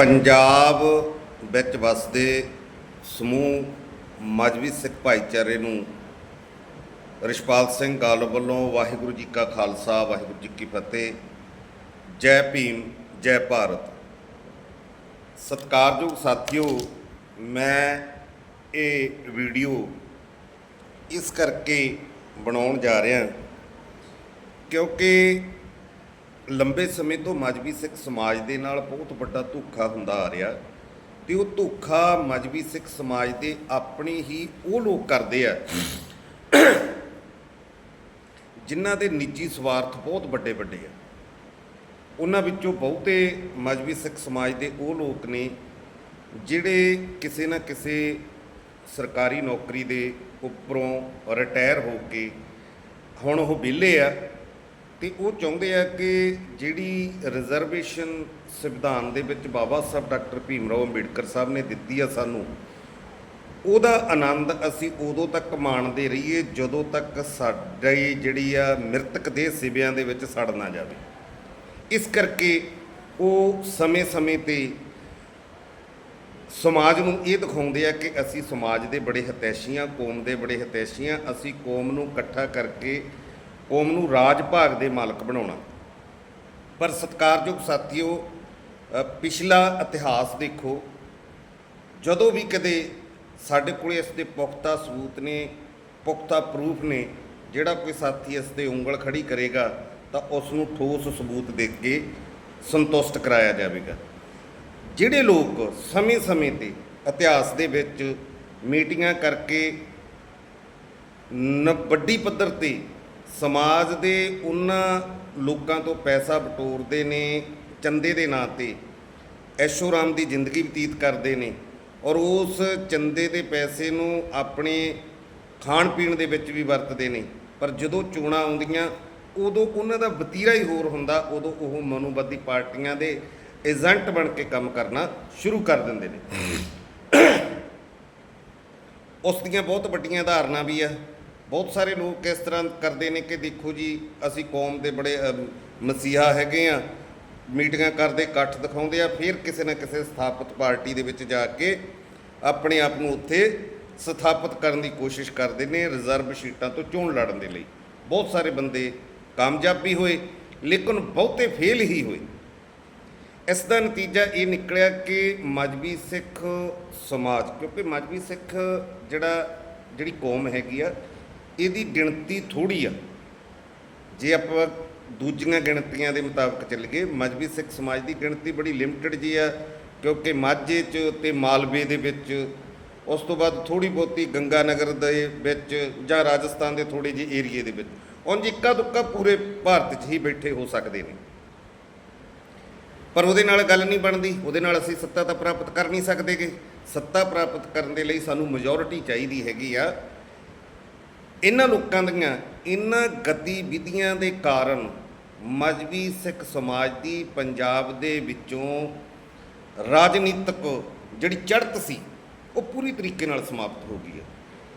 ਪੰਜਾਬ ਵਿੱਚ ਵਸਦੇ ਸਮੂਹ ਮਜਬੀ ਸਿੱਖ ਭਾਈਚਾਰੇ ਨੂੰ ਰਿਸ਼ਪਾਲ ਸਿੰਘ ਗਾਲ ਵੱਲੋਂ ਵਾਹਿਗੁਰੂ ਜੀ ਕਾ ਖਾਲਸਾ, ਵਾਹਿਗੁਰੂ ਜੀ ਕੀ ਫਤਿਹ। ਜੈ ਭੀਮ, ਜੈ ਭਾਰਤ। ਸਤਿਕਾਰਯੋਗ ਸਾਥੀਓ, ਮੈਂ ਇਹ ਵੀਡੀਓ ਇਸ ਕਰਕੇ ਬਣਾਉਣ ਜਾ ਰਿਹਾ ਕਿਉਂਕਿ ਲੰਬੇ ਸਮੇਂ ਤੋਂ ਮਜਬੀ ਸਿੱਖ ਸਮਾਜ ਦੇ ਨਾਲ ਬਹੁਤ ਵੱਡਾ ਧੋਖਾ ਹੁੰਦਾ ਆ ਰਿਹਾ ਤੇ ਉਹ ਧੋਖਾ ਮਜਬੀ ਸਿੱਖ ਸਮਾਜ ਦੇ ਆਪਣੇ ਹੀ ਉਹ ਲੋਕ ਕਰਦੇ ਆ। ਜਿਨ੍ਹਾਂ ਦੇ ਨਿੱਜੀ ਸਵਾਰਥ ਬਹੁਤ ਵੱਡੇ ਵੱਡੇ ਆ। ਉਹਨਾਂ ਵਿੱਚੋਂ ਬਹੁਤੇ ਮਜਬੀ ਸਿੱਖ ਸਮਾਜ ਦੇ ਉਹ ਲੋਕ ਨੇ ਜਿਹੜੇ ਕਿਸੇ ਨਾ ਕਿਸੇ ਸਰਕਾਰੀ ਨੌਕਰੀ ਦੇ ਉੱਪਰੋਂ ਰਿਟਾਇਰ ਹੋ ਕੇ ਹੁਣ ਉਹ ਵਿਹਲੇ ਆ। ਤੇ ਉਹ ਚਾਹੁੰਦੇ ਆ ਕਿ ਜਿਹੜੀ ਰਿਜ਼ਰਵੇਸ਼ਨ ਸੰਵਿਧਾਨ ਦੇ ਵਿੱਚ ਬਾਬਾ ਸਾਹਿਬ ਡਾਕਟਰ ਭੀਮ ਰਾਓ ਅੰਬੇਡਕਰ ਸਾਹਿਬ ਨੇ ਦਿੱਤੀ ਆ ਸਾਨੂੰ, ਉਹਦਾ ਆਨੰਦ ਅਸੀਂ ਉਦੋਂ ਤੱਕ ਮਾਣਦੇ ਰਹੀਏ ਜਦੋਂ ਤੱਕ ਸਾਡੇ ਜਿਹੜੀ ਆ ਮ੍ਰਿਤਕ ਦੇ ਸਿਵਿਆਂ ਦੇ ਵਿੱਚ ਸੜ ਨਾ ਜਾਵੇ। ਇਸ ਕਰਕੇ ਉਹ ਸਮੇਂ-ਸਮੇਂ ਤੇ ਸਮਾਜ ਨੂੰ ਇਹ ਦਿਖਾਉਂਦੇ ਆ ਕਿ ਅਸੀਂ ਸਮਾਜ ਦੇ ਬੜੇ ਹਿਤੈਸ਼ੀਆਂ, ਕੌਮ ਦੇ ਬੜੇ ਹਿਤੈਸ਼ੀਆਂ, ਅਸੀਂ ਕੌਮ ਨੂੰ ਇਕੱਠਾ ਕਰਕੇ ਕੌਮ ਨੂੰ ਰਾਜ ਭਾਗ ਦੇ ਮਾਲਕ ਬਣਾਉਣਾ। ਪਰ ਸਤਿਕਾਰਯੋਗ ਸਾਥੀਓ ਪਿਛਲਾ ਇਤਿਹਾਸ ਦੇਖੋ। ਜਦੋਂ ਵੀ ਕਦੇ ਸਾਡੇ ਕੋਲ ਇਸ ਦੇ ਪੁਖਤਾ ਸਬੂਤ ਨੇ, ਪੁਖਤਾ ਪ੍ਰੂਫ ਨੇ, ਜਿਹੜਾ ਕੋਈ ਸਾਥੀ ਇਸ ਤੇ ਉਂਗਲ ਖੜੀ ਕਰੇਗਾ, ਤਾਂ ਉਸ ਨੂੰ ਠੋਸ ਸਬੂਤ ਦੇ ਕੇ ਸੰਤੁਸ਼ਟ ਕਰਾਇਆ ਜਾਵੇਗਾ। ਜਿਹੜੇ ਲੋਕ ਸਮੇਂ-ਸਮੇਂ ਤੇ ਇਤਿਹਾਸ ਦੇ ਵਿੱਚ ਮੀਟਿੰਗਾਂ ਕਰਕੇ ਵੱਡੀ ਪੱਧਰ ਤੇ ਸਮਾਜ ਦੇ ਉਹਨਾਂ ਲੋਕਾਂ ਤੋਂ ਪੈਸਾ ਬਟੋਰਦੇ ਨੇ, ਚੰਦੇ ਦੇ ਨਾਂ ਤੇ, ਐਸ਼ੋਰਾਮ ਦੀ ਜ਼ਿੰਦਗੀ ਬਤੀਤ ਕਰਦੇ ਨੇ ਔਰ ਉਸ ਚੰਦੇ ਦੇ ਪੈਸੇ ਨੂੰ ਆਪਣੇ ਖਾਣ ਪੀਣ ਦੇ ਵਿੱਚ ਵੀ ਵਰਤਦੇ ਨੇ। ਪਰ ਜਦੋਂ ਚੋਣਾਂ ਆਉਂਦੀਆਂ, ਉਦੋਂ ਉਹਨਾਂ ਦਾ ਵਤੀਰਾ ਹੀ ਹੋਰ ਹੁੰਦਾ, ਉਦੋਂ ਉਹ ਮਨੋਵਾਦੀ ਪਾਰਟੀਆਂ ਦੇ ਏਜੰਟ ਬਣ ਕੇ ਕੰਮ ਕਰਨਾ ਸ਼ੁਰੂ ਕਰ ਦਿੰਦੇ ਨੇ। ਉਸ ਦੀਆਂ ਬਹੁਤ ਵੱਡੀਆਂ ਉਦਾਹਰਨਾਂ ਵੀ ਆ। ਬਹੁਤ ਸਾਰੇ ਲੋਕ ਇਸ ਤਰ੍ਹਾਂ ਕਰਦੇ ਨੇ ਕਿ ਦੇਖੋ ਜੀ, ਅਸੀਂ ਕੌਮ ਦੇ ਬੜੇ ਮਸੀਹਾ ਹੈਗੇ ਆ ਮੀਟਿੰਗਾਂ ਕਰਦੇ, ਇਕੱਠ ਦਿਖਾਉਂਦੇ ਆ, ਫਿਰ ਕਿਸੇ ਨਾ ਕਿਸੇ ਸਥਾਪਿਤ ਪਾਰਟੀ ਦੇ ਵਿੱਚ ਜਾ ਕੇ ਆਪਣੇ ਆਪ ਨੂੰ ਉੱਥੇ ਸਥਾਪਿਤ ਕਰਨ ਦੀ ਕੋਸ਼ਿਸ਼ ਕਰਦੇ ਨੇ ਰਿਜ਼ਰਵ ਸੀਟਾਂ ਤੋਂ ਚੋਣ ਲੜਨ ਦੇ ਲਈ। ਬਹੁਤ ਸਾਰੇ ਬੰਦੇ ਕਾਮਯਾਬ ਵੀ ਹੋਏ, ਲੇਕਿਨ ਬਹੁਤੇ ਫੇਲ ਹੀ ਹੋਏ। ਇਸ ਦਾ ਨਤੀਜਾ ਇਹ ਨਿਕਲਿਆ ਕਿ ਮਜਬੀ ਸਿੱਖ ਸਮਾਜ, ਕਿਉਂਕਿ ਮਜਬੀ ਸਿੱਖ ਜਿਹੜਾ, ਜਿਹੜੀ ਕੌਮ ਹੈਗੀ ਆ ਇਹਦੀ ਗਿਣਤੀ ਥੋੜੀ ਆ। ਜੇ ਆਪਾਂ ਦੂਜੀਆਂ ਗਿਣਤੀਆਂ ਦੇ ਮੁਤਾਬਕ ਚੱਲੀਏ ਮਜਬੀ ਸਿੱਖ ਸਮਾਜ ਦੀ ਗਿਣਤੀ ਬੜੀ ਲਿਮਟਿਡ ਜੀ ਆ, ਕਿਉਂਕਿ ਮਾਝੇ 'ਚ ਤੇ ਮਾਲਵੇ ਦੇ ਵਿੱਚ, ਉਸ ਤੋਂ ਬਾਅਦ ਥੋੜੀ ਬਹੁਤੀ ਗੰਗਾ ਨਗਰ ਦੇ ਵਿੱਚ ਜਾਂ ਰਾਜਸਥਾਨ ਦੇ ਥੋੜੇ ਜਿਹੇ ਏਰੀਏ ਦੇ ਵਿੱਚ, ਉਂਝ ਇੱਕਾ ਦੁੱਕਾ ਪੂਰੇ ਭਾਰਤ 'ਚ ਹੀ ਬੈਠੇ ਹੋ ਸਕਦੇ ਨੇ। ਪਰ ਉਹਦੇ ਨਾਲ ਗੱਲ ਨਹੀਂ ਬਣਦੀ, ਉਹਦੇ ਨਾਲ ਅਸੀਂ ਸੱਤਾ ਤਾਂ ਪ੍ਰਾਪਤ ਕਰ ਨਹੀਂ ਸਕਦੇਗੇ। ਸੱਤਾ ਪ੍ਰਾਪਤ ਕਰਨ ਦੇ ਲਈ ਸਾਨੂੰ ਮੈਜੋਰਿਟੀ ਚਾਹੀਦੀ ਹੈਗੀ ਆ ਇਹਨਾਂ ਲੋਕਾਂ ਦੀਆਂ, ਇਹਨਾਂ ਗਤੀਵਿਧੀਆਂ ਦੇ ਕਾਰਨ ਮਜਬੀ ਸਿੱਖ ਸਮਾਜ ਦੀ ਪੰਜਾਬ ਦੇ ਵਿੱਚੋਂ ਰਾਜਨੀਤਿਕ ਜਿਹੜੀ ਚੜ੍ਹਤ ਸੀ, ਉਹ ਪੂਰੀ ਤਰੀਕੇ ਨਾਲ ਸਮਾਪਤ ਹੋ ਗਈ ਹੈ।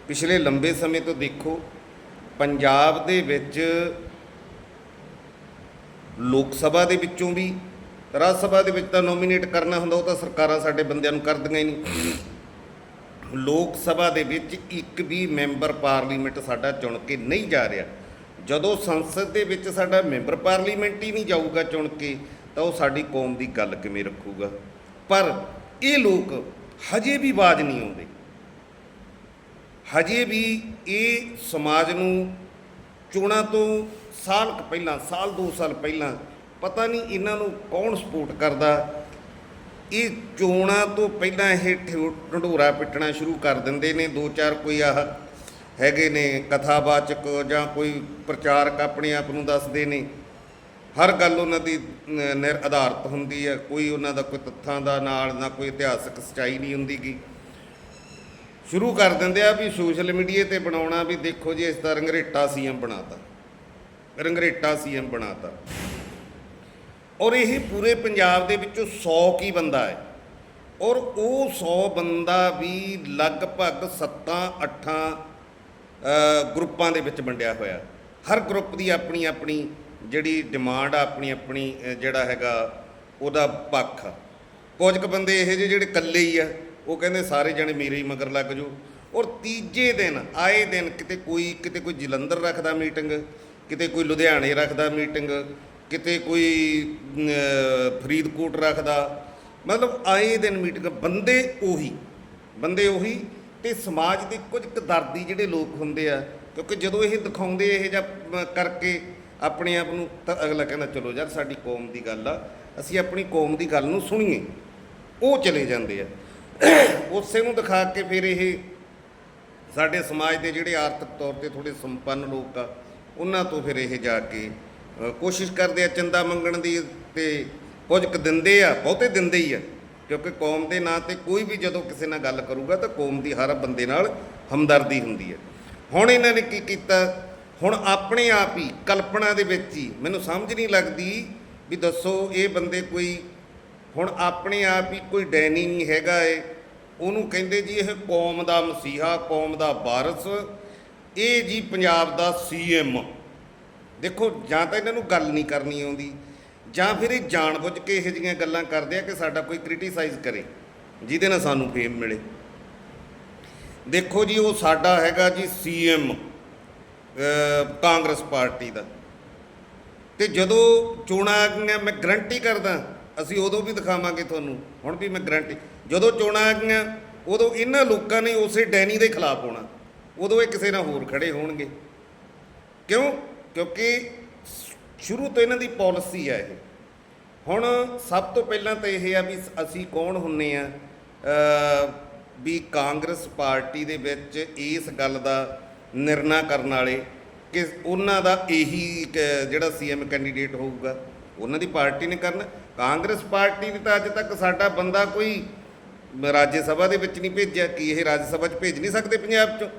ਪਿਛਲੇ ਲੰਬੇ ਸਮੇਂ ਤੋਂ ਦੇਖੋ, ਪੰਜਾਬ ਦੇ ਵਿੱਚ ਲੋਕ ਸਭਾ ਦੇ ਵਿੱਚੋਂ ਵੀ, ਰਾਜ ਸਭਾ ਦੇ ਵਿੱਚ ਤਾਂ ਨੋਮੀਨੇਟ ਕਰਨਾ ਹੁੰਦਾ, ਉਹ ਤਾਂ ਸਰਕਾਰਾਂ ਸਾਡੇ ਬੰਦਿਆਂ ਨੂੰ ਕਰਦੀਆਂ ਹੀ ਨਹੀਂ। ਲੋਕ ਸਭਾ ਦੇ ਵਿੱਚ ਇੱਕ ਵੀ ਮੈਂਬਰ ਪਾਰਲੀਮੈਂਟ ਸਾਡਾ ਚੁਣ ਕੇ ਨਹੀਂ ਜਾ ਰਿਹਾ। ਜਦੋਂ ਸੰਸਦ ਦੇ ਵਿੱਚ ਸਾਡਾ ਮੈਂਬਰ ਪਾਰਲੀਮੈਂਟ ਹੀ ਨਹੀਂ ਜਾਊਗਾ ਚੁਣ ਕੇ, ਤਾਂ ਉਹ ਸਾਡੀ ਕੌਮ ਦੀ ਗੱਲ ਕਿਵੇਂ ਰੱਖੂਗਾ? ਪਰ ਇਹ ਲੋਕ ਹਜੇ ਵੀ ਆਵਾਜ਼ ਨਹੀਂ ਆਉਂਦੇ। ਹਜੇ ਵੀ ਇਹ ਸਮਾਜ ਨੂੰ ਚੋਣਾਂ ਤੋਂ ਸਾਲ ਕੁ ਪਹਿਲਾਂ, ਸਾਲ ਦੋ ਸਾਲ ਪਹਿਲਾਂ, ਪਤਾ ਨਹੀਂ ਇਹਨਾਂ ਨੂੰ ਕੌਣ ਸਪੋਰਟ ਕਰਦਾ ਇਹ ਚੋਣਾਂ ਤੋਂ ਪਹਿਲਾਂ ਇਹ ਠਿਓ- ਢੰਡੋਰਾ ਪਿੱਟਣਾ ਸ਼ੁਰੂ ਕਰ ਦਿੰਦੇ ਨੇ। ਦੋ ਚਾਰ ਕੋਈ ਆਹ ਹੈਗੇ ਨੇ ਕਥਾਵਾਚਕ ਜਾਂ ਕੋਈ ਪ੍ਰਚਾਰਕ ਆਪਣੇ ਆਪ ਨੂੰ ਦੱਸਦੇ ਨੇ। ਹਰ ਗੱਲ ਉਹਨਾਂ ਦੀ ਨ- ਨਿਰ ਆਧਾਰਿਤ ਹੁੰਦੀ ਹੈ। ਕੋਈ ਉਹਨਾਂ ਦਾ ਕੋਈ ਤੱਥਾਂ ਦਾ ਨਾਲ ਨਾ ਕੋਈ ਇਤਿਹਾਸਕ ਸਚਾਈ ਨਹੀਂ ਹੁੰਦੀਗੀ। ਸ਼ੁਰੂ ਕਰ ਦਿੰਦੇ ਆ ਵੀ ਸੋਸ਼ਲ ਮੀਡੀਆ ਤੇ ਬਣਾਉਣਾ ਵੀ ਦੇਖੋ ਜੀ, ਇਸ ਦਾ ਰੰਗਰੇਟਾ ਸੀਐਮ ਬਣਾਤਾ। ਰੰਗਰੇਟਾ ਸੀਐਮ ਬਣਾਤਾ। ਔਰ ਇਹ ਪੂਰੇ ਪੰਜਾਬ ਦੇ ਵਿੱਚੋਂ 100 ਕੀ ਬੰਦਾ ਹੈ। ਔਰ ਉਹ 100 ਬੰਦਾ ਵੀ ਲਗਭਗ 7-8 ਗਰੁੱਪਾਂ ਦੇ ਵਿੱਚ ਵੰਡਿਆ ਹੋਇਆ। ਹਰ ਗਰੁੱਪ ਦੀ ਆਪਣੀ ਆਪਣੀ ਜਿਹੜੀ ਡਿਮਾਂਡ ਆ, ਆਪਣੀ ਆਪਣੀ ਜਿਹੜਾ ਹੈਗਾ ਉਹਦਾ ਪੱਖ ਆ। ਕੁਝ ਕੁ ਬੰਦੇ ਇਹੋ ਜਿਹੇ ਜਿਹੜੇ ਇਕੱਲੇ ਹੀ ਆ, ਉਹ ਕਹਿੰਦੇ ਸਾਰੇ ਜਣੇ ਮੇਰੇ ਹੀ ਮਗਰ ਲੱਗ ਜਾਓ। ਔਰ ਤੀਜੇ ਦਿਨ, ਆਏ ਦਿਨ ਕਿਤੇ ਕੋਈ ਕਿਤੇ ਕੋਈ ਜਲੰਧਰ ਰੱਖਦਾ ਮੀਟਿੰਗ, ਕਿਤੇ ਕੋਈ ਲੁਧਿਆਣੇ ਰੱਖਦਾ ਮੀਟਿੰਗ ਕਿਤੇ ਕੋਈ ਫਰੀਦਕੋਟ ਰੱਖਦਾ। ਮਤਲਬ ਆਏ ਦਿਨ ਮੀਟਿੰਗ, ਬੰਦੇ ਉਹੀ ਬੰਦੇ ਉਹੀ ਤੇ ਸਮਾਜ ਦੇ ਕੁਝ ਕੁ ਦਰਦੀ ਜਿਹੜੇ ਲੋਕ ਹੁੰਦੇ ਆ, ਕਿਉਂਕਿ ਜਦੋਂ ਇਹ ਦਿਖਾਉਂਦੇ ਇਹ ਜਾਂ ਕਰਕੇ ਆਪਣੇ ਆਪ ਨੂੰ ਤਾਂ ਅਗਲਾ ਕਹਿੰਦਾ, ਚਲੋ ਯਾਰ, ਸਾਡੀ ਕੌਮ ਦੀ ਗੱਲ ਆ, ਅਸੀਂ ਆਪਣੀ ਕੌਮ ਦੀ ਗੱਲ ਨੂੰ ਸੁਣੀਏ। ਉਹ ਚਲੇ ਜਾਂਦੇ ਆ। ਉਸੇ ਨੂੰ ਦਿਖਾ ਕੇ ਫਿਰ ਇਹ ਸਾਡੇ ਸਮਾਜ ਦੇ ਜਿਹੜੇ ਆਰਥਿਕ ਤੌਰ ਤੇ ਥੋੜੇ ਸੰਪੰਨ ਲੋਕ ਆ, ਉਹਨਾਂ ਤੋਂ ਫਿਰ ਇਹ ਜਾ ਕੇ ਕੋਸ਼ਿਸ਼ ਕਰਦੇ ਆ ਚੰਦਾ ਮੰਗਣ ਦੀ ਤੇ ਕੁਝ ਕੁ ਦਿੰਦੇ ਆ, ਬਹੁਤੇ ਦਿੰਦੇ ਹੀ ਆ। ਕਿਉਂਕਿ ਕੌਮ ਦੇ ਨਾਂ ਤੇ ਕੋਈ ਵੀ ਜਦੋਂ ਕਿਸੇ ਨਾਲ ਗੱਲ ਕਰੂਗਾ ਤਾਂ ਕੌਮ ਦੀ ਹਰ ਬੰਦੇ ਨਾਲ ਹਮਦਰਦੀ ਹੁੰਦੀ ਹੈ ਹੁਣ ਇਹਨਾਂ ਨੇ ਕੀ ਕੀਤਾ? ਹੁਣ ਆਪਣੇ ਆਪ ਹੀ ਕਲਪਨਾ ਦੇ ਵਿੱਚ ਹੀ ਮੈਨੂੰ ਸਮਝ ਨਹੀਂ ਲੱਗਦੀ ਵੀ ਦੱਸੋ ਇਹ ਬੰਦੇ ਕੋਈ ਹੁਣ ਆਪਣੇ ਆਪ ਹੀ ਕੋਈ ਡੈਨੀ ਨਹੀਂ ਹੈਗਾ ਏ। ਉਹਨੂੰ ਕਹਿੰਦੇ ਜੀ ਇਹ ਕੌਮ ਦਾ ਮਸੀਹਾ, ਕੌਮ ਦਾ ਵਾਰਸ। ਇਹ ਜੀ ਪੰਜਾਬ ਦਾ ਸੀਐਮ ਦੇਖੋ, ਜਾਂ ਤਾਂ ਇਹਨਾਂ ਨੂੰ ਗੱਲ ਨਹੀਂ ਕਰਨੀ ਆਉਂਦੀ, ਜਾਂ ਫਿਰ ਇਹ ਜਾਣਬੁੱਝ ਕੇ ਇਹੋ ਜਿਹੀਆਂ ਗੱਲਾਂ ਕਰਦੇ ਆ ਕਿ ਸਾਡਾ ਕੋਈ ਕ੍ਰਿਟੀਸਾਈਜ਼ ਕਰੇ, ਜਿਹਦੇ ਨਾਲ ਸਾਨੂੰ ਫੇਮ ਮਿਲੇ। ਦੇਖੋ ਜੀ, ਉਹ ਸਾਡਾ ਹੈਗਾ ਜੀ ਸੀਐਮ ਕਾਂਗਰਸ ਪਾਰਟੀ ਦਾ। ਤੇ ਜਦੋਂ ਚੋਣਾਂ ਆ ਗਈਆਂ, ਮੈਂ ਗਰੰਟੀ ਕਰਦਾ, ਅਸੀਂ ਉਦੋਂ ਵੀ ਦਿਖਾਵਾਂਗੇ ਤੁਹਾਨੂੰ, ਹੁਣ ਵੀ ਮੈਂ ਗਰੰਟੀ ਜਦੋਂ ਚੋਣਾਂ ਆ ਗਈਆਂ, ਉਦੋਂ ਇਹਨਾਂ ਲੋਕਾਂ ਨੇ ਉਸੇ ਡੈਨੀ ਦੇ ਖਿਲਾਫ ਹੋਣਾ, ਉਦੋਂ ਇਹ ਕਿਸੇ ਨਾਲ ਹੋਰ ਖੜੇ ਹੋਣਗੇ। ਕਿਉਂ? ਕਿਉਂਕਿ ਸ਼ੁਰੂ ਤੋਂ ਇਹਨਾਂ ਦੀ ਪਾਲਿਸੀ ਹੈ ਇਹ। ਹੁਣ ਸਭ ਤੋਂ ਪਹਿਲਾਂ ਤਾਂ ਇਹ ਆ ਵੀ ਅਸੀਂ ਕੌਣ ਹੁੰਨੇ ਆ? ਵੀ ਕਾਂਗਰਸ ਪਾਰਟੀ ਦੇ ਵਿੱਚ ਇਸ ਗੱਲ ਦਾ ਨਿਰਣਾ ਕਰਨ ਵਾਲੇ ਕਿ ਉਹਨਾਂ ਦਾ ਇਹੀ ਇੱਕ ਜਿਹੜਾ ਸੀਐਮ ਕੈਂਡੀਡੇਟ ਹੋਊਗਾ, ਉਹਨਾਂ ਦੀ ਪਾਰਟੀ ਨੇ ਕਰਨਾ। ਕਾਂਗਰਸ ਪਾਰਟੀ ਨੇ ਤਾਂ ਅੱਜ ਤੱਕ ਸਾਡਾ ਬੰਦਾ ਕੋਈ ਰਾਜ ਸਭਾ ਦੇ ਵਿੱਚ ਨਹੀਂ ਭੇਜਿਆ, ਕਿ ਇਹ ਰਾਜ ਸਭਾ 'ਚ ਭੇਜ ਨਹੀਂ ਸਕਦੇ ਪੰਜਾਬ 'ਚੋਂ?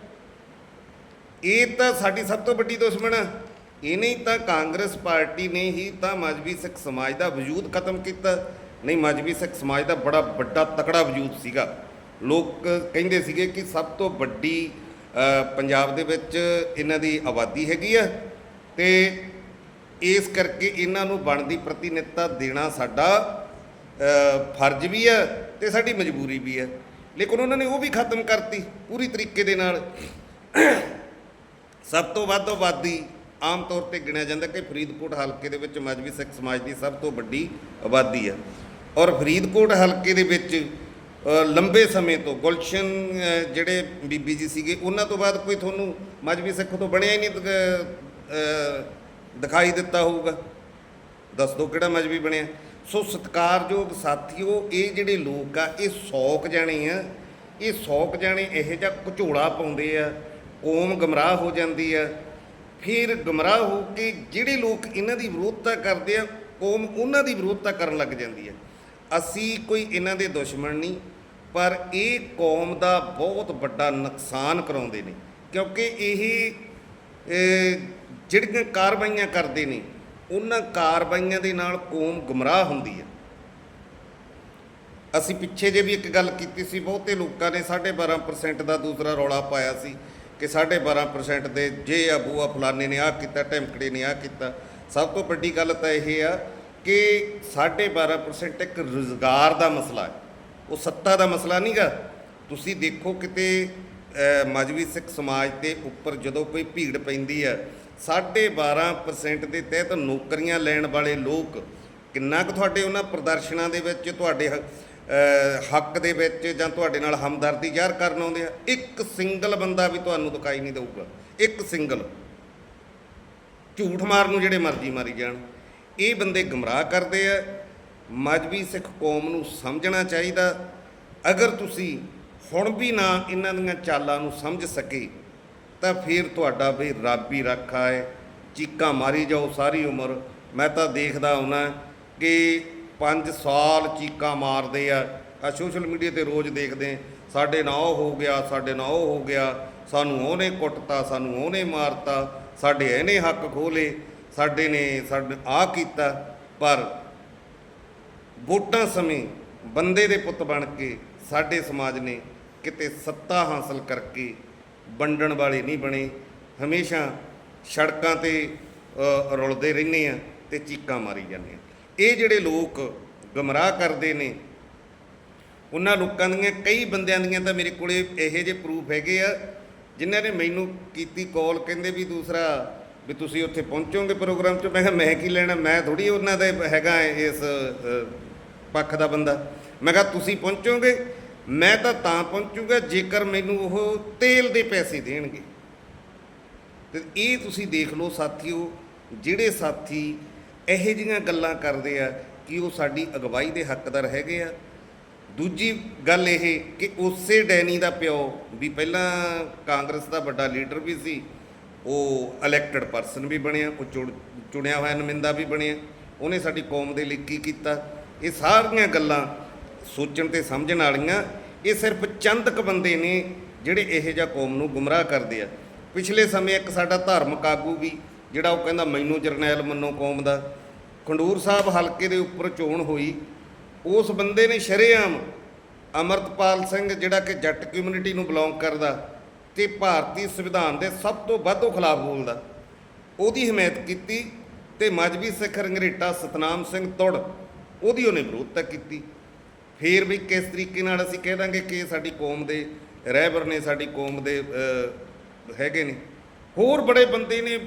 ਇਹ ਤਾਂ ਸਾਡੀ ਸਭ ਤੋਂ ਵੱਡੀ ਦੁਸ਼ਮਣ ਆ। ਇਹਨੇ ਹੀ ਤਾਂ ਕਾਂਗਰਸ ਪਾਰਟੀ ਨੇ ਹੀ ਤਾਂ ਮਜਬੀ ਸਿੱਖ ਸਮਾਜ ਦਾ ਵਜੂਦ ਖਤਮ ਕੀਤਾ। ਨਹੀਂ, ਮਜਬੀ ਸਿੱਖ ਸਮਾਜ ਦਾ ਬੜਾ ਵੱਡਾ ਤਕੜਾ ਵਜੂਦ ਸੀਗਾ। ਲੋਕ ਕਹਿੰਦੇ ਸੀਗੇ ਕਿ ਸਭ ਤੋਂ ਵੱਡੀ ਪੰਜਾਬ ਦੇ ਵਿੱਚ ਇਹਨਾਂ ਦੀ ਆਬਾਦੀ ਹੈਗੀ ਆ ਤੇ ਇਸ ਕਰਕੇ ਇਹਨਾਂ ਨੂੰ ਬਣਦੀ ਪ੍ਰਤੀਨਿਧਤਾ ਦੇਣਾ ਸਾਡਾ ਫਰਜ਼ ਵੀ ਹੈ ਤੇ ਸਾਡੀ ਮਜਬੂਰੀ ਵੀ ਹੈ ਲੇਕਿਨ ਉਹਨਾਂ ਨੇ ਉਹ ਵੀ ਖਤਮ ਕਰਤੀ ਪੂਰੀ ਤਰੀਕੇ ਦੇ ਨਾਲ। ਸਭ ਤੋਂ ਵੱਧ ਆਬਾਦੀ ਆਮ ਤੌਰ ਤੇ ਗਿਣਿਆ ਜਾਂਦਾ ਕਿ ਫਰੀਦਕੋਟ ਹਲਕੇ ਦੇ ਵਿੱਚ ਮਜਬੀ ਸਿੱਖ ਸਮਾਜ ਦੀ ਸਭ ਤੋਂ ਵੱਡੀ ਆਬਾਦੀ ਆ ਔਰ ਫਰੀਦਕੋਟ ਹਲਕੇ ਦੇ ਵਿੱਚ ਲੰਬੇ ਸਮੇਂ ਤੋਂ ਗੁਲਸ਼ਨ ਜਿਹੜੇ ਬੀਬੀ ਜੀ ਸੀਗੇ, ਉਹਨਾਂ ਤੋਂ ਬਾਅਦ ਕੋਈ ਤੁਹਾਨੂੰ ਮਜਬੀ ਸਿੱਖ ਤੋਂ ਬਣਿਆ ਹੀ ਨਹੀਂ ਦਿਖਾਈ ਦਿੱਤਾ ਹੋਊਗਾ। ਦੱਸ ਦਿਓ ਕਿਹੜਾ ਮਜਬੀ ਬਣਿਆ? ਸੋ ਸਤਿਕਾਰਯੋਗ ਸਾਥੀਓ, ਇਹ ਜਿਹੜੇ ਲੋਕ ਆ, ਇਹ ਸੌਕ ਜਾਣੇ ਆ। ਇਹ ਸੌਕ ਜਾਣੇ ਇਹੋ ਜਿਹਾ ਘਚੋਲਾ ਪਾਉਂਦੇ ਆ, ਕੌਮ ਗਮਰਾਹ ਹੋ ਜਾਂਦੀ ਆ। ਫਿਰ ਗਮਰਾਹ ਹੋ ਕੇ ਜਿਹੜੇ ਲੋਕ ਇਹਨਾਂ ਦੀ ਵਿਰੋਧਤਾ ਕਰਦੇ ਆ, ਕੌਮ ਉਹਨਾਂ ਦੀ ਵਿਰੋਧਤਾ ਕਰਨ ਲੱਗ ਜਾਂਦੀ ਹੈ ਅਸੀਂ ਕੋਈ ਇਹਨਾਂ ਦੇ ਦੁਸ਼ਮਣ ਨਹੀਂ, ਪਰ ਇਹ ਕੌਮ ਦਾ ਬਹੁਤ ਵੱਡਾ ਨੁਕਸਾਨ ਕਰਾਉਂਦੇ ਨੇ, ਕਿਉਂਕਿ ਇਹ ਇਹ ਜਿਹੜੀਆਂ ਕਾਰਵਾਈਆਂ ਕਰਦੇ ਨੇ, ਉਹਨਾਂ ਕਾਰਵਾਈਆਂ ਦੇ ਨਾਲ ਕੌਮ ਗੁੰਮਰਾਹ ਹੁੰਦੀ ਹੈ ਅਸੀਂ ਪਿੱਛੇ ਜੇ ਵੀ ਇੱਕ ਗੱਲ ਕੀਤੀ ਸੀ, ਬਹੁਤੇ ਲੋਕਾਂ ਨੇ 12.5% ਦਾ ਦੂਸਰਾ ਰੌਲਾ ਪਾਇਆ ਸੀ। ਕਿ 12.5% ਦੇ ਜੇ ਆ ਬੂਆ ਫਲਾਨੇ ਨੇ ਆਹ ਕੀਤਾ ਟੈਂਕੜੇ ਨੇ ਆਹ ਕੀਤਾ। ਸਭ ਤੋਂ ਵੱਡੀ ਗੱਲ ਤਾਂ ਇਹ ਆ ਕਿ 12.5% ਇੱਕ ਰੁਜ਼ਗਾਰ ਦਾ ਮਸਲਾ ਹੈ। ਉਹ ਸੱਤਾ ਦਾ ਮਸਲਾ ਨਹੀਂਗਾ। ਤੁਸੀਂ ਦੇਖੋ ਕਿਤੇ ਮਜ਼ਵੀ ਸਿੱਖ ਸਮਾਜ ਦੇ ਉੱਪਰ ਜਦੋਂ ਕੋਈ ਭੀੜ ਪੈਂਦੀ ਆ 12.5% ਦੇ ਤਹਿਤ ਨੌਕਰੀਆਂ ਲੈਣ ਵਾਲੇ ਲੋਕ ਕਿੰਨਾ ਕੁ ਤੁਹਾਡੇ ਉਹਨਾਂ ਪ੍ਰਦਰਸ਼ਨਾਂ ਦੇ ਵਿੱਚ ਤੁਹਾਡੇ ਹ- ਹੱਕ ਦੇ ਵਿੱਚ ਜਾਂ ਤੁਹਾਡੇ ਨਾਲ ਹਮਦਰਦੀ ਜ਼ਾਹਰ ਕਰਨ ਆਉਂਦੇ ਆ, ਇੱਕ ਸਿੰਗਲ ਬੰਦਾ ਵੀ ਤੁਹਾਨੂੰ ਦਿਖਾਈ ਨਹੀਂ ਦੇਊਗਾ, ਇੱਕ ਸਿੰਗਲ। ਝੂਠ ਮਾਰਨ ਨੂੰ ਜਿਹੜੇ ਮਰਜ਼ੀ ਮਾਰੀ ਜਾਣ। ਇਹ ਬੰਦੇ ਗਮਰਾਹ ਕਰਦੇ ਆ, ਮਜਬੀ ਸਿੱਖ ਕੌਮ ਨੂੰ ਸਮਝਣਾ ਚਾਹੀਦਾ। ਅਗਰ ਤੁਸੀਂ ਹੁਣ ਵੀ ਨਾ ਇਹਨਾਂ ਦੀਆਂ ਚਾਲਾਂ ਨੂੰ ਸਮਝ ਸਕੇ, ਤਾਂ ਫਿਰ ਤੁਹਾਡਾ ਵੀ ਰੱਬ ਹੀ ਰੱਖਾ ਹੈ ਚੀਕਾਂ ਮਾਰੀ ਜਾਓ ਸਾਰੀ ਉਮਰ। ਮੈਂ ਤਾਂ ਦੇਖਦਾ ਹੁਣਾ ਕਿ 5 ਸਾਲ ਚੀਕਾਂ ਮਾਰਦੇ ਆ। ਆ ਸੋਸ਼ਲ ਮੀਡੀਆ ਤੇ ਰੋਜ਼ ਦੇਖਦੇ ਸਾਡੇ ਨਾਲ ਉਹ ਹੋ ਗਿਆ, ਸਾਡੇ ਨਾਲ ਉਹ ਹੋ ਗਿਆ, ਸਾਨੂੰ ਉਹਨੇ ਕੁੱਟਤਾ, ਸਾਨੂੰ ਉਹਨੇ ਮਾਰਤਾ, ਸਾਡੇ ਇਹਨੇ ਹੱਕ ਖੋਲੇ, ਸਾਡੇ ਨੇ ਸਾਡੇ ਆ ਕੀਤਾ। ਪਰ ਵੋਟਾਂ ਸਮੇਂ ਬੰਦੇ ਦੇ ਪੁੱਤ ਬਣ ਕੇ ਸਾਡੇ ਸਮਾਜ ਨੇ ਕਿਤੇ ਸੱਤਾ ਹਾਸਲ ਕਰਕੇ ਵੰਡਣ ਵਾਲੇ ਨਹੀਂ ਬਣੇ। ਹਮੇਸ਼ਾ ਸੜਕਾਂ ਤੇ ਰੁਲਦੇ ਰਹਿੰਦੇ ਆ ਤੇ ਚੀਕਾਂ ਮਾਰੀ ਜਾਂਦੇ ਆ। ਇਹ ਜਿਹੜੇ ਲੋਕ ਗਮਰਾਹ ਕਰਦੇ ਨੇ, ਉਹਨਾਂ ਲੋਕਾਂ ਦੀਆਂ ਕਈ ਬੰਦਿਆਂ ਦੀਆਂ ਤਾਂ ਮੇਰੇ ਕੋਲੇ ਇਹੋ ਜਿਹੇ ਪ੍ਰੂਫ ਹੈਗੇ ਆ, ਜਿਨ੍ਹਾਂ ਨੇ ਮੈਨੂੰ ਕੀਤੀ ਕਾਲ ਕਹਿੰਦੇ ਵੀ ਦੂਸਰਾ ਵੀ ਤੁਸੀਂ ਉੱਥੇ ਪਹੁੰਚੋਗੇ ਪ੍ਰੋਗਰਾਮ 'ਚ। ਮੈਂ ਕਿਹਾ, ਮੈਂ ਕੀ ਲੈਣਾ? ਮੈਂ ਥੋੜੀ ਉਹਨਾਂ ਦਾ ਹੈਗਾ ਇਸ ਪੱਖ ਦਾ ਬੰਦਾ। ਮੈਂ ਕਿਹਾ, ਤੁਸੀਂ ਪਹੁੰਚੋਗੇ? ਮੈਂ ਤਾਂ ਤਾਂ ਪਹੁੰਚੂਗਾ ਜੇਕਰ ਮੈਨੂੰ ਉਹ ਤੇਲ ਦੇ ਪੈਸੇ ਦੇਣਗੇ। ਤੇ ਇਹ ਤੁਸੀਂ ਦੇਖ ਲਓ ਸਾਥੀਓ, ਜਿਹੜੇ ਸਾਥੀ ਇਹੋ ਜਿਹੀਆਂ ਗੱਲਾਂ ਕਰਦੇ ਆ ਕਿ ਉਹ ਸਾਡੀ ਅਗਵਾਈ ਦੇ ਹੱਕਦਾਰ ਹੈਗੇ ਆ। ਦੂਜੀ ਗੱਲ ਇਹ ਕਿ ਉਸੇ ਡੈਨੀ ਦਾ ਪਿਓ ਵੀ ਪਹਿਲਾਂ ਕਾਂਗਰਸ ਦਾ ਵੱਡਾ ਲੀਡਰ ਵੀ ਸੀ, ਉਹ ਇਲੈਕਟਡ ਪਰਸਨ ਵੀ ਬਣਿਆ, ਉਹ ਚੁਣ- ਚੁਣਿਆ ਹੋਇਆ ਨੁਮਾਇੰਦਾ ਵੀ ਬਣਿਆ। ਉਹਨੇ ਸਾਡੀ ਕੌਮ ਦੇ ਲਈ ਕੀ ਕੀਤਾ? ਇਹ ਸਾਰੀਆਂ ਗੱਲਾਂ ਸੋਚਣ ਤੇ ਸਮਝਣ ਵਾਲੀਆਂ, ਇਹ ਸਿਰਫ ਚੰਦ ਕੁ ਬੰਦੇ ਨੇ ਜਿਹੜੇ ਇਹੋ ਜਿਹਾ ਕੌਮ ਨੂੰ ਗੁੰਮਰਾਹ ਕਰਦੇ ਆ। ਪਿਛਲੇ ਸਮੇਂ ਇੱਕ ਸਾਡਾ ਧਾਰਮਿਕ ਆਗੂ ਵੀ ਜਿਹੜਾ ਉਹ ਕਹਿੰਦਾ ਮੈਨੂੰ ਜਰਨੈਲ ਮੰਨੋ ਕੌਮ ਦਾ। ਖੰਡੂਰ ਸਾਹਿਬ ਹਲਕੇ ਦੇ ਉੱਪਰ ਚੋਣ ਹੋਈ। ਉਸ ਬੰਦੇ ਨੇ ਸ਼ਰੇਆਮ ਅਮਰਤਪਾਲ ਸਿੰਘ ਜਿਹੜਾ ਕਿ ਜੱਟ ਕਮਿਊਨਿਟੀ ਨੂੰ ਬਿਲੋਂਗ ਕਰਦਾ ਤੇ ਭਾਰਤੀ ਸੰਵਿਧਾਨ ਦੇ ਸਭ ਤੋਂ ਵੱਧ ਉਹ ਖਿਲਾਫ ਬੋਲਦਾ। ਉਹਦੀ ਹਮਾਇਤ ਕੀਤੀ ਤੇ ਮਜਬੀ ਸਿੱਖ ਰੰਗਰੇਟਾ ਸਤਨਾਮ ਸਿੰਘ ਤੁੜ ਉਹਦੀ ਉਹਨੇ ਵਿਰੋਧਤਾ ਕੀਤੀ। ਫੇਰ ਵੀ ਕਿਸ ਤਰੀਕੇ ਨਾਲ ਅਸੀਂ ਕਹਿ ਦਾਂਗੇ ਕਿ ਸਾਡੀ ਕੌਮ ਦੇ ਰਹਿਬਰ ਨੇ, ਸਾਡੀ ਕੌਮ ਦੇ ਹੈਗੇ ਨੇ। ਹੋਰ ਬੜੇ ਬੰਦੇ ਨੇ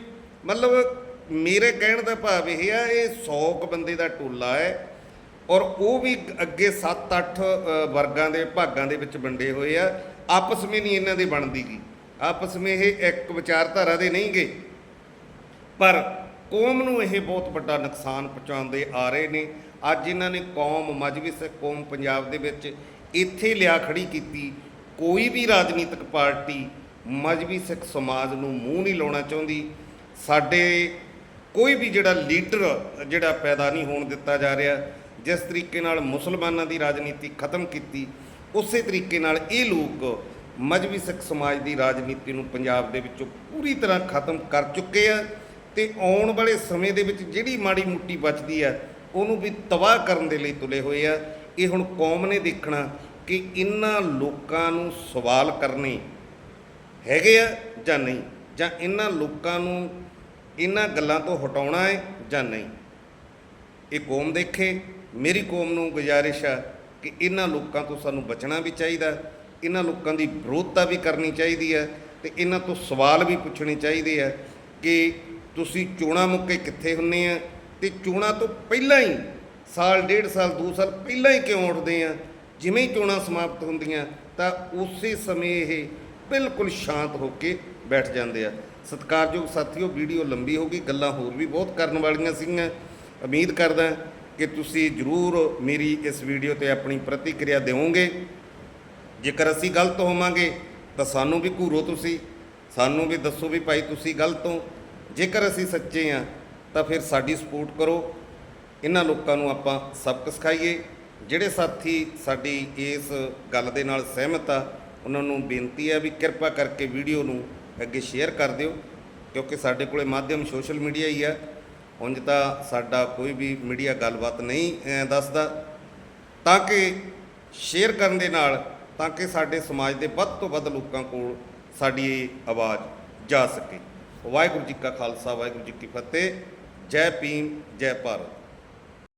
ਮਤਲਬ ਮੇਰੇ ਕਹਿਣ ਦਾ ਭਾਵ ਇਹ ਆ, ਇਹ 100 ਕੁ ਬੰਦੇ ਦਾ ਟੋਲਾ ਹੈ ਔਰ ਉਹ ਵੀ ਅੱਗੇ 7-8 ਵਰਗਾਂ ਦੇ ਭਾਗਾਂ ਦੇ ਵਿੱਚ ਵੰਡੇ ਹੋਏ ਆ। ਆਪਸ ਵਿੱਚ ਨਹੀਂ ਇਹਨਾਂ ਦੇ ਬਣਦੀ ਗੀ। ਆਪਸ ਵਿੱਚ ਇਹ ਇੱਕ ਵਿਚਾਰਧਾਰਾ ਦੇ ਨਹੀਂ ਗਏ। ਪਰ ਕੌਮ ਨੂੰ ਇਹ ਬਹੁਤ ਵੱਡਾ ਨੁਕਸਾਨ ਪਹੁੰਚਾਉਂਦੇ ਆ ਰਹੇ ਨੇ। ਅੱਜ ਇਹਨਾਂ ਨੇ ਕੌਮ ਮਜਬੀ ਸਿੱਖ ਕੌਮ ਪੰਜਾਬ ਦੇ ਵਿੱਚ ਇੱਥੇ ਲਿਆ ਖੜੀ ਕੀਤੀ। ਕੋਈ ਵੀ ਰਾਜਨੀਤਿਕ ਪਾਰਟੀ ਮਜਬੀ ਸਿੱਖ ਸਮਾਜ ਨੂੰ ਮੂੰਹ ਨਹੀਂ ਲਾਉਣਾ ਚਾਹੁੰਦੀ। ਸਾਡੇ ਕੋਈ ਵੀ ਜਿਹੜਾ ਲੀਡਰ ਜਿਹੜਾ ਪੈਦਾ ਨਹੀਂ ਹੋਣ ਦਿੱਤਾ ਜਾ ਰਿਹਾ, ਜਿਸ ਤਰੀਕੇ ਨਾਲ ਮੁਸਲਮਾਨਾਂ ਦੀ ਰਾਜਨੀਤੀ ਖਤਮ ਕੀਤੀ, ਉਸੇ ਤਰੀਕੇ ਨਾਲ ਇਹ ਲੋਕ ਮਜਬੀ ਸਿੱਖ ਸਮਾਜ ਦੀ ਰਾਜਨੀਤੀ ਨੂੰ ਪੰਜਾਬ ਦੇ ਵਿੱਚੋਂ ਪੂਰੀ ਤਰ੍ਹਾਂ ਖਤਮ ਕਰ ਚੁੱਕੇ ਆ ਤੇ ਆਉਣ ਵਾਲੇ ਸਮੇਂ ਦੇ ਵਿੱਚ ਜਿਹੜੀ ਮਾੜੀ ਮੁੱਟੀ ਬਚਦੀ ਆ, ਉਹਨੂੰ ਵੀ ਤਬਾਹ ਕਰਨ ਦੇ ਲਈ ਤੁਲੇ ਹੋਏ ਆ। ਇਹ ਹੁਣ ਕੌਮ ਨੇ ਦੇਖਣਾ ਕਿ ਇਹਨਾਂ ਲੋਕਾਂ ਨੂੰ ਸਵਾਲ ਕਰਨੇ ਹੈਗੇ ਆ ਜਾਂ ਨਹੀਂ, ਜਾਂ ਇਹਨਾਂ ਲੋਕਾਂ ਨੂੰ ਇਹਨਾਂ ਗੱਲਾਂ ਤੋਂ ਹਟਾਉਣਾ ਹੈ ਜਾਂ ਨਹੀਂ? ਇਹ ਕੌਮ ਦੇਖੇ, ਮੇਰੀ ਕੌਮ ਨੂੰ ਗੁਜ਼ਾਰਿਸ਼ ਆ ਕਿ ਇਹਨਾਂ ਲੋਕਾਂ ਤੋਂ ਸਾਨੂੰ ਬਚਣਾ ਵੀ ਚਾਹੀਦਾ, ਇਹਨਾਂ ਲੋਕਾਂ ਦੀ ਵਿਰੋਧਤਾ ਵੀ ਕਰਨੀ ਚਾਹੀਦੀ ਹੈ ਤੇ ਇਹਨਾਂ ਤੋਂ ਸਵਾਲ ਵੀ ਪੁੱਛਣੇ ਚਾਹੀਦੇ ਆ ਕਿ ਤੁਸੀਂ ਚੋਣਾਂ ਮੁੱਕੇ ਕਿੱਥੇ ਹੁੰਨੇ ਆ ਤੇ ਚੋਣਾਂ ਤੋਂ ਪਹਿਲਾਂ ਹੀ, ਸਾਲ, ਡੇਢ ਸਾਲ, ਦੋ ਸਾਲ ਪਹਿਲਾਂ ਹੀ ਕਿਉਂ ਉੱਠਦੇ ਆ? ਜਿਵੇਂ ਹੀ ਚੋਣਾਂ ਸਮਾਪਤ ਹੁੰਦੀਆਂ ਤਾਂ ਉਸੇ ਸਮੇਂ ਇਹ ਬਿਲਕੁਲ ਸ਼ਾਂਤ ਹੋ ਕੇ ਬੈਠ ਜਾਂਦੇ ਆ। ਸਤਿਕਾਰਯੋਗ ਸਾਥੀਓ, ਵੀਡੀਓ ਲੰਬੀ ਹੋ ਗਈ, ਗੱਲਾਂ ਹੋਰ ਵੀ ਬਹੁਤ ਕਰਨ ਵਾਲੀਆਂ ਸੀਗੀਆਂ। ਉਮੀਦ ਕਰਦਾ ਕਿ ਤੁਸੀਂ ਜ਼ਰੂਰ ਮੇਰੀ ਇਸ ਵੀਡੀਓ ਤੇ ਆਪਣੀ ਪ੍ਰਤੀਕਿਰਿਆ ਦਿਓਗੇ। ਜੇਕਰ ਅਸੀਂ ਗਲਤ ਹੋਵਾਂਗੇ, ਤਾਂ ਸਾਨੂੰ ਵੀ ਘੂਰੋ ਤੁਸੀਂ, ਸਾਨੂੰ ਵੀ ਦੱਸੋ ਵੀ ਭਾਈ ਤੁਸੀਂ ਗਲਤ ਹੋ। ਜੇਕਰ ਅਸੀਂ ਸੱਚੇ ਆ ਤਾਂ ਫਿਰ ਸਾਡੀ ਸਪੋਰਟ ਕਰੋ। ਇਹਨਾਂ ਲੋਕਾਂ ਨੂੰ ਆਪਾਂ ਸਬਕ ਸਿਖਾਈਏ। ਜਿਹੜੇ ਸਾਥੀ ਸਾਡੀ ਇਸ ਗੱਲ ਦੇ ਨਾਲ ਸਹਿਮਤ ਆ ਉਹਨਾਂ ਨੂੰ ਬੇਨਤੀ ਹੈ ਵੀ ਕਿਰਪਾ ਕਰਕੇ ਵੀਡੀਓ ਨੂੰ ਅੱਗੇ ਸ਼ੇਅਰ ਕਰ ਦਿਓ, ਕਿਉਂਕਿ ਸਾਡੇ ਕੋਲੇ ਮਾਧਿਅਮ ਸੋਸ਼ਲ ਮੀਡੀਆ ਹੀ ਆ। ਉਂਝ ਤਾਂ ਸਾਡਾ ਕੋਈ ਵੀ ਮੀਡੀਆ ਗੱਲਬਾਤ ਨਹੀਂ ਦੱਸਦਾ। ਤਾਂ ਕਿ ਸ਼ੇਅਰ ਕਰਨ ਦੇ ਨਾਲ, ਤਾਂ ਕਿ ਸਾਡੇ ਸਮਾਜ ਦੇ ਵੱਧ ਤੋਂ ਵੱਧ ਲੋਕਾਂ ਕੋਲ ਸਾਡੀ ਇਹ ਆਵਾਜ਼ ਜਾ ਸਕੇ। ਵਾਹਿਗੁਰੂ ਜੀ ਕਾ ਖਾਲਸਾ, ਵਾਹਿਗੁਰੂ ਜੀ ਕੀ ਫਤਿਹ। ਜੈ ਭੀਮ, ਜੈ ਭਾਰਤ।